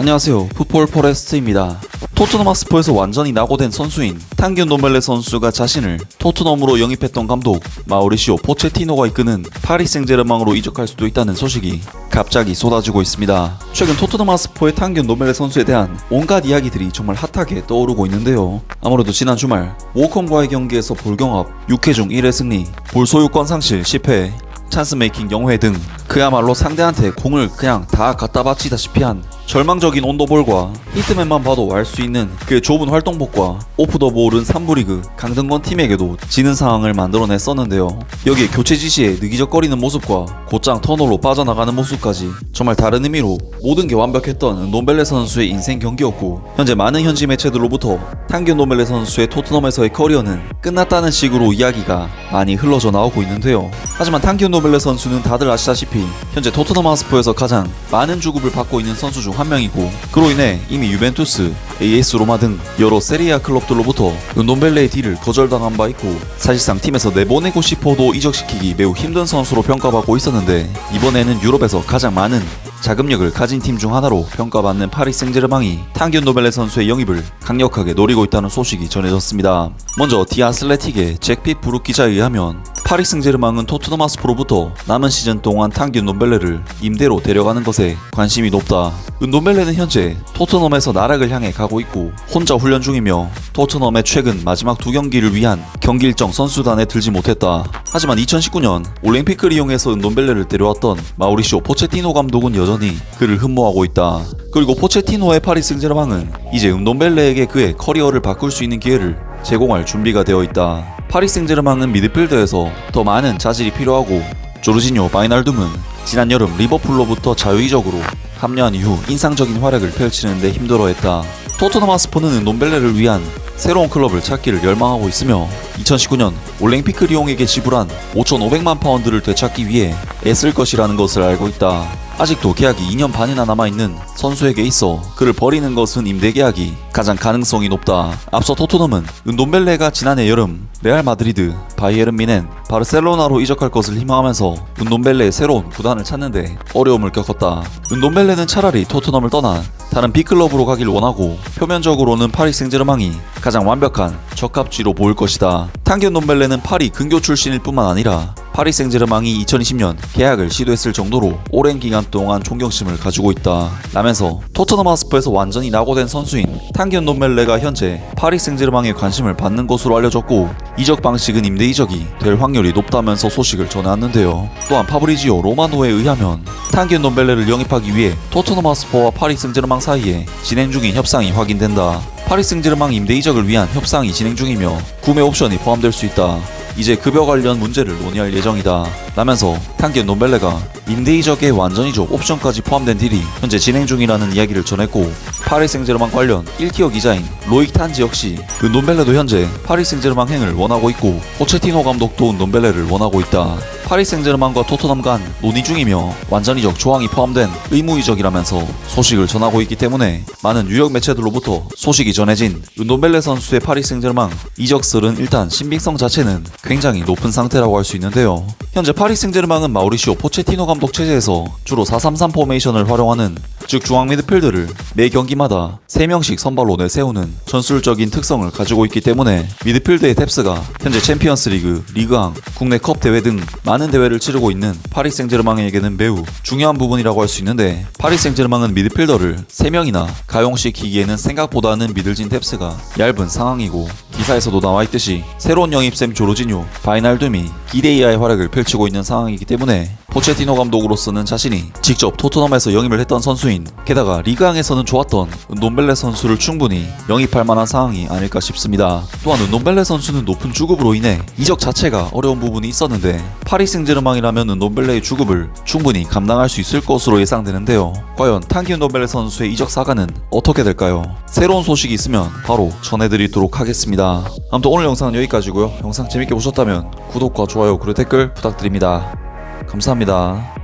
안녕하세요. 풋볼 포레스트입니다. 토트넘 하스퍼에서 완전히 낙오된 선수인 탄균 노멜레 선수가 자신을 토트넘으로 영입했던 감독 마우리시오 포체티노가 이끄는 파리 생제르맹으로 이적할 수도 있다는 소식이 갑자기 쏟아지고 있습니다. 최근 토트넘 하스퍼의 탄균 노멜레 선수에 대한 온갖 이야기들이 정말 핫하게 떠오르고 있는데요. 아무래도 지난 주말 모컴과의 경기에서 볼경합 6회 중 1회 승리, 볼 소유권 상실 10회, 찬스 메이킹 0회 등 그야말로 상대한테 공을 그냥 다 갖다 바치다시피 한 절망적인 온도볼과 히트맨만 봐도 알 수 있는 그 좁은 활동복과 오프 더 볼은 3부 리그 강등권 팀에게도 지는 상황을 만들어냈었는데요. 여기에 교체 지시에 느기적거리는 모습과 곧장 터널로 빠져나가는 모습까지 정말 다른 의미로 모든 게 완벽했던 노벨레 선수의 인생 경기였고 현재 많은 현지 매체들로부터 탄균 노벨레 선수의 토트넘에서의 커리어는 끝났다는 식으로 이야기가 많이 흘러져 나오고 있는데요. 하지만 탄균 노벨레 선수는 다들 아시다시피 현재 토트넘 하스퍼에서 가장 많은 주급을 받고 있는 선수 중한 명이고 그로 인해 이미 유벤투스, AS 로마 등 여러 세리아 클럽들로부터 은돈벨레의 딜을 거절당한 바 있고 사실상 팀에서 내보내고 싶어도 이적시키기 매우 힘든 선수로 평가받고 있었는데 이번에는 유럽에서 가장 많은 자금력을 가진 팀 중 하나로 평가받는 파리 생제르맹이 탄균 노벨레 선수의 영입을 강력하게 노리고 있다는 소식이 전해졌습니다. 먼저 디아슬레틱의 잭핏 부룩 기자에 의하면 파리 생제르맹은 토트넘 하스프로부터 남은 시즌 동안 탕균 논벨레를 임대로 데려가는 것에 관심이 높다. 은돈벨레는 현재 토트넘에서 나락을 향해 가고 있고 혼자 훈련 중이며 토트넘의 최근 마지막 두 경기를 위한 경기 일정 선수단에 들지 못했다. 하지만 2019년 올림픽을 이용해서 은돈벨레를 데려왔던 마우리시오 포체티노 감독은 여전히 그를 흠모하고 있다. 그리고 포체티노의 파리 생제르맹은 이제 은돈벨레에게 그의 커리어를 바꿀 수 있는 기회를 제공할 준비가 되어 있다. 파리 생제르맹은 미드필더에서 더 많은 자질이 필요하고 조르지뇨 바이날둠은 지난 여름 리버풀로부터 자유이적으로 합류한 이후 인상적인 활약을 펼치는데 힘들어했다. 토트넘 하스퍼는 논벨레를 위한 새로운 클럽을 찾기를 열망하고 있으며 2019년 올랭피크 리옹에게 지불한 5,500만 파운드를 되찾기 위해 애쓸 것이라는 것을 알고 있다. 아직도 계약이 2년 반이나 남아있는 선수에게 있어 그를 버리는 것은 임대 계약이 가장 가능성이 높다. 앞서 토트넘은 은돈벨레가 지난해 여름 레알 마드리드, 바이에른 미넨, 바르셀로나로 이적할 것을 희망하면서 은돈벨레의 새로운 구단을 찾는데 어려움을 겪었다. 은돈벨레는 차라리 토트넘을 떠나 다른 B클럽으로 가길 원하고 표면적으로는 파리 생제르맹이 가장 완벽한 적합지로 보일 것이다. 탕겐 논벨레는 파리 근교 출신일 뿐만 아니라 파리 생제르맹이 2020년 계약을 시도했을 정도로 오랜 기간 동안 존경심을 가지고 있다. 라면서 토트넘 하스퍼에서 완전히 낙오된 선수인 탕겐 논벨레가 현재 파리 생제르맹에 관심을 받는 것으로 알려졌고 이적 방식은 임대 이적이 될 확률이 높다면서 소식을 전해왔는데요. 또한 파브리지오 로마노에 의하면 탕겐 논벨레를 영입하기 위해 토트넘 하스퍼와 파리 생제르맹 사이에 진행 중인 협상이 확인된다. 파리 생제르맹 임대 이적을 위한 협상이 진행 중이며 구매 옵션이 포함될 수 있다. 이제 급여 관련 문제를 논의할 예정이다. 라면서 탕겐 논벨레가 임대 이적에 완전 이적 옵션까지 포함된 딜이 현재 진행 중이라는 이야기를 전했고 파리 생제르맹 관련 1티어 기자인 로익 탄지 역시 그 논벨레도 현재 파리 생제르맹 행을 원하고 있고 포체티노 감독도 논벨레를 원하고 있다. 파리 생제르맹과 토트넘 간 논의 중이며 완전 이적 조항이 포함된 의무 이적이라면서 소식을 전하고 있기 때문에 많은 유력 매체들로부터 소식이 전해진 은돈벨레 선수의 파리 생제르맹 이적설은 일단 신빙성 자체는 굉장히 높은 상태라고 할 수 있는데요. 현재 파리 생제르맹은 마우리시오 포체티노 감독 체제에서 주로 433 포메이션을 활용하는 즉 중앙 미드필드를 매 경기마다 3명씩 선발로 내세우는 전술적인 특성을 가지고 있기 때문에 미드필드의 뎁스가 현재 챔피언스리그, 리그왕, 국내 컵 대회 등 많은 대회를 치르고 있는 파리 생제르맹에게는 매우 중요한 부분이라고 할 수 있는데 파리 생제르맹은 미드필더를 3명이나 가용시키기에는 생각보다는 미들진 뎁스가 얇은 상황이고 기사에서도 나와 있듯이 새로운 영입샘 조르지뉴, 바이날둠이 기대 이하의 활약을 펼치고 있는 상황이기 때문에 포체티노 감독으로서는 자신이 직접 토트넘에서 영입을 했던 선수인 게다가 리그왕에서는 좋았던 은돈벨레 선수를 충분히 영입할 만한 상황이 아닐까 싶습니다. 또한 은돈벨레 선수는 높은 주급으로 인해 이적 자체가 어려운 부분이 있었는데 파리 생제르맹이라면 은돈벨레의 주급을 충분히 감당할 수 있을 것으로 예상되는데요. 과연 탄기 은돈벨레 선수의 이적 사가는 어떻게 될까요? 새로운 소식이 있으면 바로 전해드리도록 하겠습니다. 아무튼 오늘 영상은 여기까지고요. 영상 재밌게 보셨다면 구독과 좋아요 그리고 댓글 부탁드립니다. 감사합니다.